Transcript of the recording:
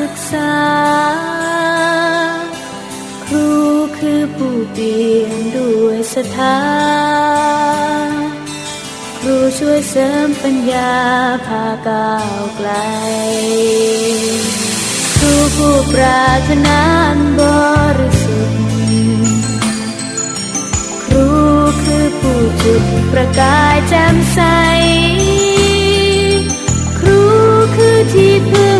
ศึกษา ครูคือผู้เปลี่ยนด้วยศรัทธาครูช่วยเสริมปัญญาพาก้าวไกล ครูผู้ปรารถนานบริสุทธิ์ ครูคือผู้จุดประกายแจ่มใส ครูคือที่พึ่ง